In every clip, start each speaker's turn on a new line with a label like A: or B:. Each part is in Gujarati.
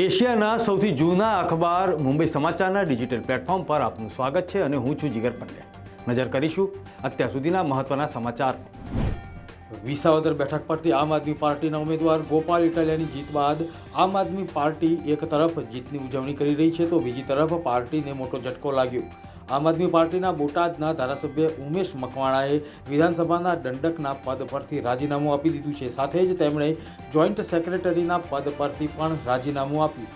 A: એશિયાના સૌથી જૂના અખબાર મુંબઈ સમાચારના ડિજિટલ પ્લેટફોર્મ પર આપનું સ્વાગત છે અને હું છું જીગર પંડ્યા નજર કરીશું અત્યાર સુધીના મહત્વના સમાચાર. વિસાવદર બેઠક પરથી આમ આદમી પાર્ટીના ઉમેદવાર ગોપાલ ઇટાલિયાની જીત બાદ આમ આદમી પાર્ટી એક તરફ જીતની ઉજવણી કરી રહી છે તો બીજી તરફ પાર્ટીને મોટો ઝટકો લાગ્યો. આમ આદમી પાર્ટીના બોટાદના ધારાસભ્ય ઉમેશ મકવાણાએ વિધાનસભાના દંડકના પદ પરથી રાજીનામું આપી દીધું છે. સાથે જ તેમણે જોઈન્ટ સેક્રેટરીના પદ પરથી પણ રાજીનામું આપ્યું.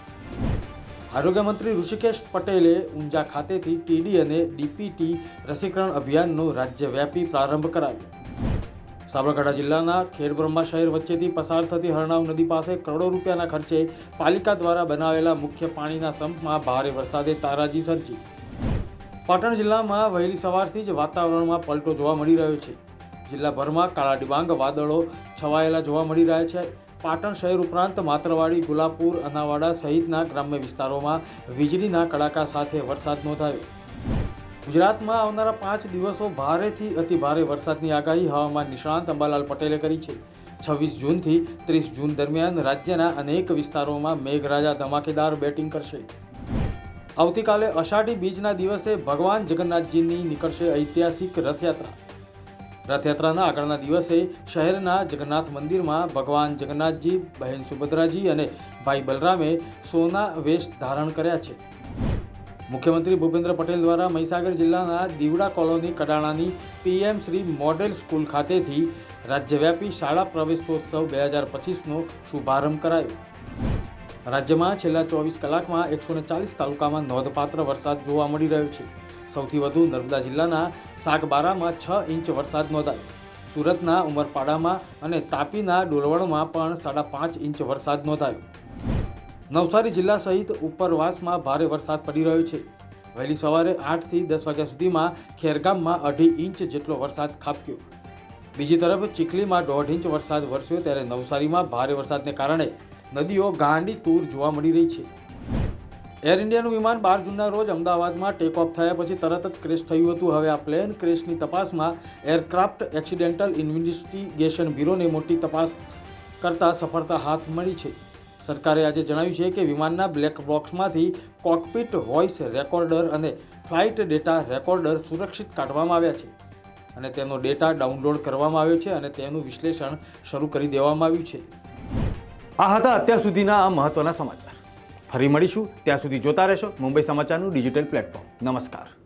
A: આરોગ્ય મંત્રી ઋષિકેશ પટેલે ઊંઝા ખાતેથી ટીડી અને ડીપીટી રસીકરણ અભિયાનનો રાજ્યવ્યાપી પ્રારંભ કરાવ્યો. સાબરકાંઠા જિલ્લાના ખેડબ્રહ્મા શહેર વચ્ચેથી પસાર થતી હરણાવ નદી પાસે કરોડો રૂપિયાના ખર્ચે પાલિકા દ્વારા બનાવેલા મુખ્ય પાણીના સંપમાં ભારે વરસાદે તારાજી સર્જી. પાટણ જિલ્લામાં વહેલી સવારથી જ વાતાવરણમાં પલટો જોવા મળી રહ્યો છે. જિલ્લાભરમાં કાળા ડિબાંગ વાદળો છવાયેલા જોવા મળી રહ્યા છે. પાટણ શહેર ઉપરાંત માત્રવાડી ગુલાપુર અનાવાડા સહિતના ગ્રામ્ય વિસ્તારોમાં વીજળીના કડાકા સાથે વરસાદ નોંધાયો. ગુજરાતમાં આવનારા પાંચ દિવસો ભારેથી અતિ ભારે વરસાદની આગાહી હવામાન નિષ્ણાંત અંબાલાલ પટેલે કરી છે. છવ્વીસ જૂનથી ત્રીસ જૂન દરમિયાન રાજ્યના અનેક વિસ્તારોમાં મેઘરાજા ધમાકેદાર બેટિંગ કરશે. આવતીકાલે અષાઢી બીજના દિવસે ભગવાન જગન્નાથજીની નીકળશે ઐતિહાસિક રથયાત્રા. રથયાત્રાના આગળના દિવસે શહેરના જગન્નાથ મંદિરમાં ભગવાન જગન્નાથજી, બહેન સુભદ્રાજી અને ભાઈ બલરામે સોના વેશ ધારણ કર્યા છે. મુખ્યમંત્રી ભૂપેન્દ્ર પટેલ દ્વારા મહીસાગર જિલ્લાના દીવડા કોલોની કડાણાની પીએમ શ્રી મોડેલ સ્કૂલ ખાતેથી રાજ્યવ્યાપી શાળા પ્રવેશોત્સવ બે હજાર પચીસનો શુભારંભ કરાયો. રાજ્યમાં છેલ્લા ચોવીસ કલાકમાં એકસો ચાલીસ તાલુકામાં નોંધપાત્ર વરસાદ જોવા મળી રહ્યો છે. સૌથી વધુ નર્મદા જિલ્લાના સાગબારામાં છ ઇંચ વરસાદ નોંધાયો. સુરતના ઉમરપાડામાં અને તાપીના ડોલવણમાં પણ સાડા પાંચ ઇંચ વરસાદ નોંધાયો. નવસારી જિલ્લા સહિત ઉપરવાસમાં ભારે વરસાદ પડી રહ્યો છે. વહેલી સવારે આઠથી દસ વાગ્યા સુધીમાં ખેરગામમાં અઢી ઇંચ જેટલો વરસાદ ખાબક્યો. બીજી તરફ ચીખલીમાં દોઢ ઇંચ વરસાદ વરસ્યો ત્યારે નવસારીમાં ભારે વરસાદને કારણે નદીઓ ગાંડી તૂર જોવા મળી રહી છે. એર ઇન્ડિયાનું વિમાન બાર જૂનના રોજ અમદાવાદમાં ટેક ઓફ થયા પછી તરત જ ક્રેશ થયું હતું. હવે આ પ્લેન ક્રેશની તપાસમાં એરક્રાફ્ટ એક્સિડેન્ટલ ઇન્વેસ્ટિગેશન બ્યુરોને મોટી તપાસ કરતા સફળતા હાથ મળી છે. સરકારે આજે જણાવ્યું છે કે વિમાનના બ્લેક બોક્સમાંથી કોકપિટ વોઇસ રેકોર્ડર અને ફ્લાઇટ ડેટા રેકોર્ડર સુરક્ષિત કાઢવામાં આવ્યા છે અને તેનો ડેટા ડાઉનલોડ કરવામાં આવ્યો છે અને તેનું વિશ્લેષણ શરૂ કરી દેવામાં આવ્યું છે. આ હતા અત્યાર સુધીના આ મહત્વના સમાચાર. ફરી મળીશું, ત્યાં સુધી જોતા રહેશો મુંબઈ સમાચારનું ડિજિટલ પ્લેટફોર્મ. નમસ્કાર.